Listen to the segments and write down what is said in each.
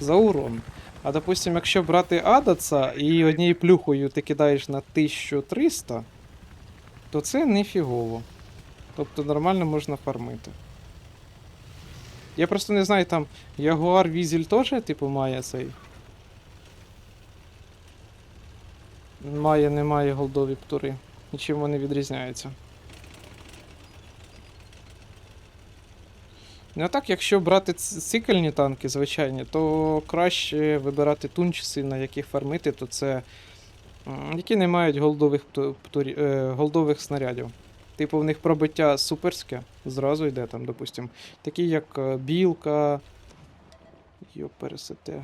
за урон. А допустим, якщо брати Адаца і однією плюхою ти кидаєш на 1300, то це не фігово. Тобто нормально можна фармити. Я просто не знаю, там Ягуар Візель теж, типу, має цей. Має, немає голдові птури. Нічим вони відрізняються. Ну так, якщо брати цикельні танки, звичайні, то краще вибирати тунчиси, на яких фармити, то це. які не мають голдових, птурі- е, голдових снарядів. Типу, в них пробиття суперське, зразу йде там, допустим. Такі як е, білка. Йо, пересете.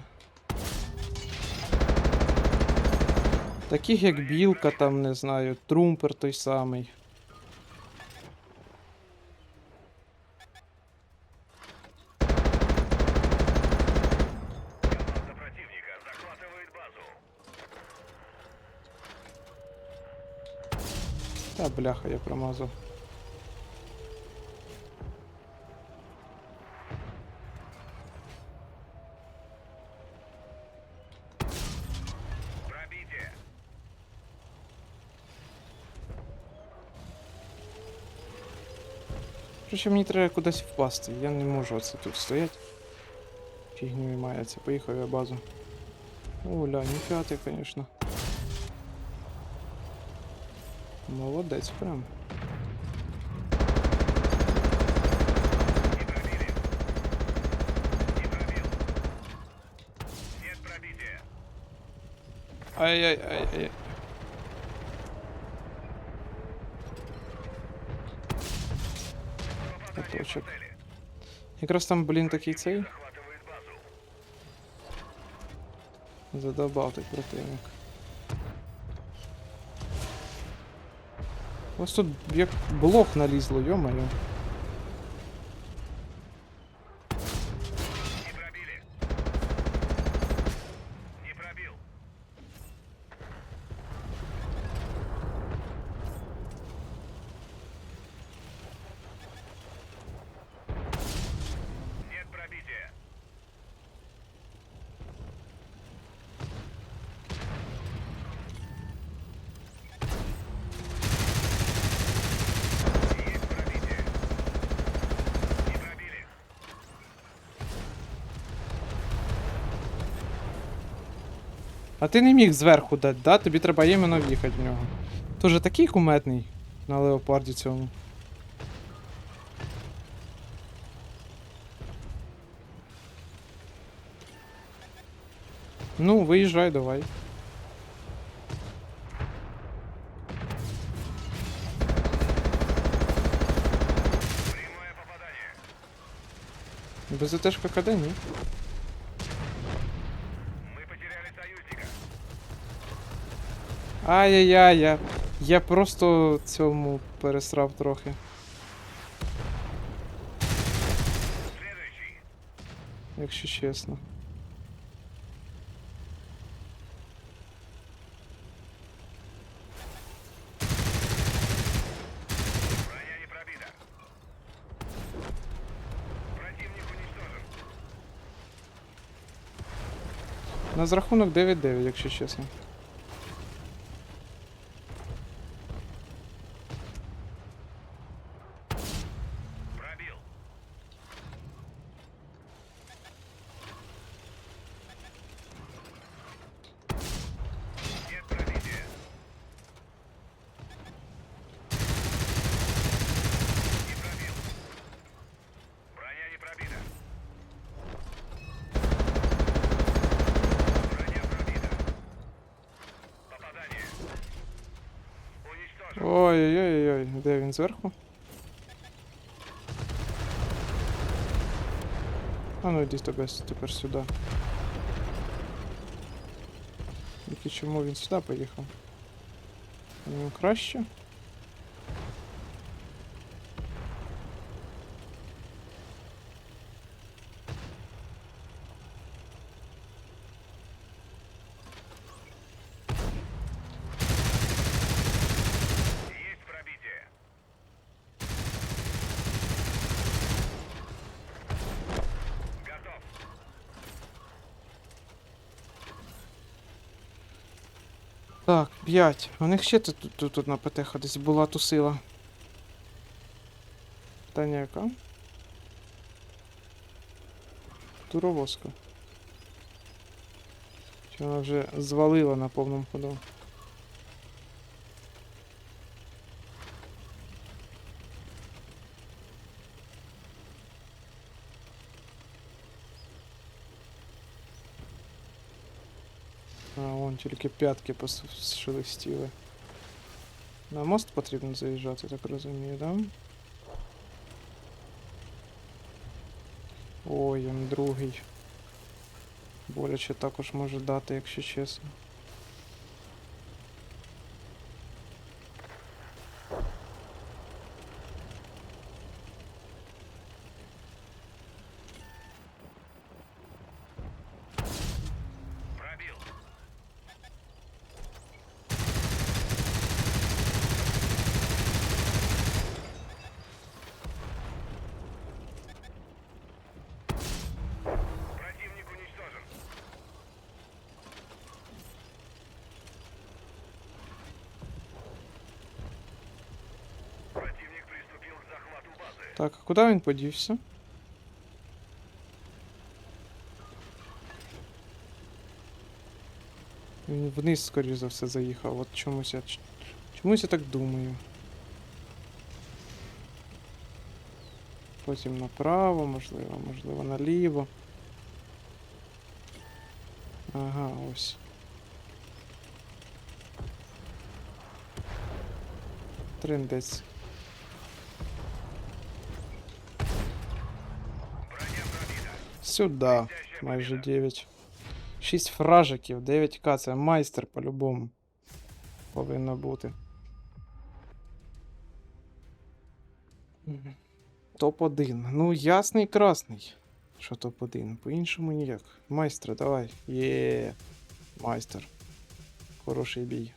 Таких як білка, там, не знаю, трумпер той самий. Та бляха, я промазав. Пробитие. Короче, мені треба кудись впасти. Я не можу оце тут стояти. Фігню мається. Поїхав я базу. Оля, ніфіга ти, конечно. Молодець прям. Ай-яй-яй-яй. как раз там, блин, такие цели. Задобав так противник. Ось тут як блок налізло, йо-моє. А ти не міг зверху дати, да? Тобі треба іменно в'їхати в нього. Тоже такий куметний на леопарді цьому. Ну, виїжджай, давай. Без ЗТшка КД, ні. Ай-яй-яй, я. Я просто цьому пересрав трохи. Якщо чесно. На зрахунок 9-9, якщо чесно. Де він зверху? А ну йди тебе тепер сюди. Тільки чому він сюди поїхав? Йому краще? Так, 5. У них ще тут, тут, тут на ПТХ десь була тусила. Та ніяка. Туровозка. Чи вона вже звалила на повному ходу? А, вон тільки п'ятки пошелестіли. На мост потрібно заїжджати, так розумію, да? Ой, он другий. Боляче також може дати, якщо чесно. Так, а куди він подівся? Він вниз, скоріш за все, заїхав. От чомусь я. Чомусь я так думаю. Потім направо, можливо, можливо, наліво. Ага, ось. Трендець. Сюда. Майже 9. 6 фражиків, 9к, це майстер по-любому. Повинно бути. Топ-1. Ну, ясний красний. Що топ-1? По-іншому ніяк. Майстер, давай. Є. Майстер. Хороший бій.